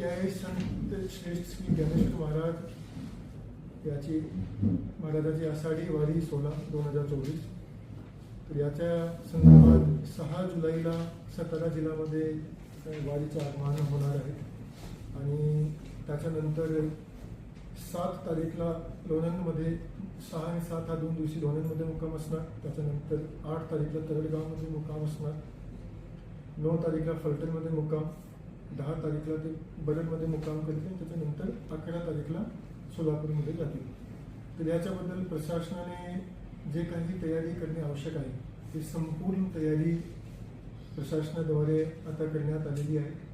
ते आहे संत श्रेष्ठ श्री ज्ञानेश्वर महाराज याची महाराजाची आषाढी वारी सोळा दोन हजार चोवीस. तर याच्या संदर्भात सहा जुलैला सातारा जिल्ह्यामध्ये वारीचं आगमन होणार आहे. आणि त्याच्यानंतर सात तारीखला लोणंदमध्ये सहा आणि सात हा दोन दिवशी लोणंदमध्ये मुक्काम असणार. त्याच्यानंतर आठ तारीखला तरडगावमध्ये मुक्काम असणार. नऊ तारीखला फलटणमध्ये मुक्काम. दहा तारीखला ते बरडमध्ये मुक्काम करतील आणि त्याच्यानंतर अकरा तारीखला सोलापूरमध्ये जातील. तर याच्याबद्दल प्रशासनाने जे काही तयारी करणे आवश्यक आहे ती संपूर्ण तयारी प्रशासनाद्वारे आता करण्यात आलेली आहे.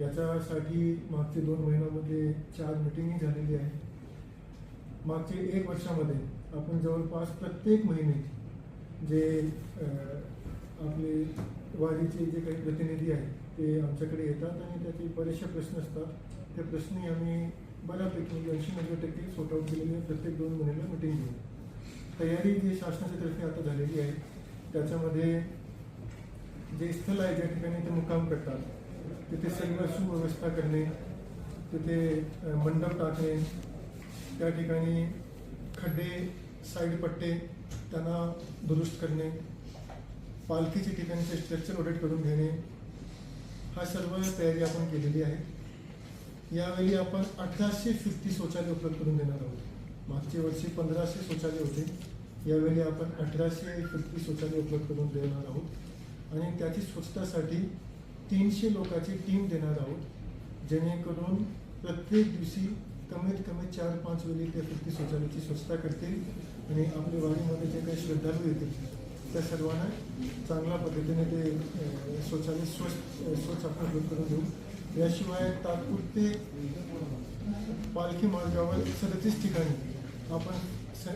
याच्यासाठी मागचे दोन महिन्यामध्ये चार मिटिंगही झालेली आहे. मागचे एक वर्षामध्ये आपण जवळपास प्रत्येक महिने जे आपले वारीचे जे काही प्रतिनिधी आहेत ते आमच्याकडे येतात आणि त्याचे बरेचसे प्रश्न असतात ते प्रश्नही आम्ही बऱ्यापैकी ऐंशी नव्वद टक्के सॉर्ट आउट केलेले आहे. प्रत्येक दोन महिन्याला मिटिंग घेऊन तयारी जी शासनाच्या तर्फे आता झालेली आहे त्याच्यामध्ये जे स्थळ आहे ज्या ठिकाणी ते मुक्काम करतात तिथे सर्व सुव्यवस्था करणे तिथे मंडप टाकणे त्या ठिकाणी खड्डे साईड पट्टे त्यांना दुरुस्त करणे पालखीचे ठिकाणचे स्ट्रक्चर ऑडिट करून घेणे हा सर्व तयारी आपण केलेली आहे. यावेळी आपण अठराशे फिफ्टी शौचालय उपलब्ध करून देणार आहोत. मागच्या वर्षी पंधराशे शौचालय होते. यावेळी आपण अठराशे फिफ्टी शौचालय उपलब्ध करून देणार आहोत. आणि त्याची स्वच्छतासाठी तीनशे लोकांची टीम देणार आहोत जेणेकरून प्रत्येक दिवशी कमीत कमी चार पाच वेळी त्या फिफ्टी शौचालयाची स्वच्छता करतील आणि आपल्या वाडीमध्ये जे काही श्रद्धाळू येतील त्या सर्वांना चांगल्या पद्धतीने ते स्वच्छाने शौचालय स्वच्छ स्वच्छ आपण दूर करून देऊ. याशिवाय तात्पुरते पालखी मार्गावर सदतीस ठिकाणी आपण स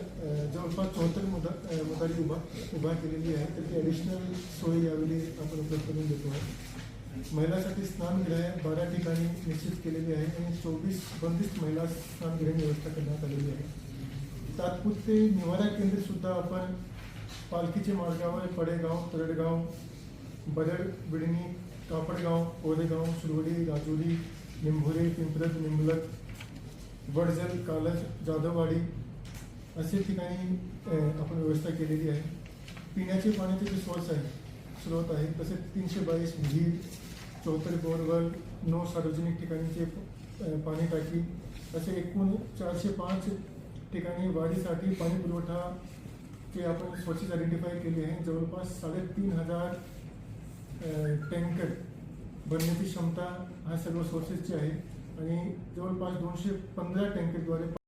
जवळपास चौहत्तर मुदा मुदारी उभा उभा केलेली आहे. तर ती ॲडिशनल सोय यावेळी आपण उपलब्ध करून देतो आहे. महिलांसाठी स्नानगृह बारा ठिकाणी निश्चित केलेली आहे आणि चोवीस बंदिस्त महिला स्नानगृह व्यवस्था करण्यात आलेली आहे. तात्पुरते निवारा केंद्र सुद्धा आपण पालखीचे मार्गावर पडेगाव तरडगाव बरड बिडणी कापडगाव कोरेगाव सुरवडी राजुरी निंभोरे पिंपरत निंबलक वडजल कालज जाधववाडी असे ठिकाणी आपण व्यवस्था केलेली आहे. पिण्याचे पाण्याचे जे सोर्स आहे स्रोत आहे तसेच तीनशे बावीस विहीर चौतर बोरवर नऊ सार्वजनिक ठिकाणीचे पाणी टाकी असे एकूण चारशे पाच ठिकाणी वाढीसाठी पाणी पुरवठा चे आपण सोर्सेस आयडेंटिफाय केले आहे जवळपास साडेतीन हजार टँकर भरण्याची क्षमता हा सर्व सोर्सेसची आहे आणि जवळपास दोनशे पंधरा टँकरद्वारे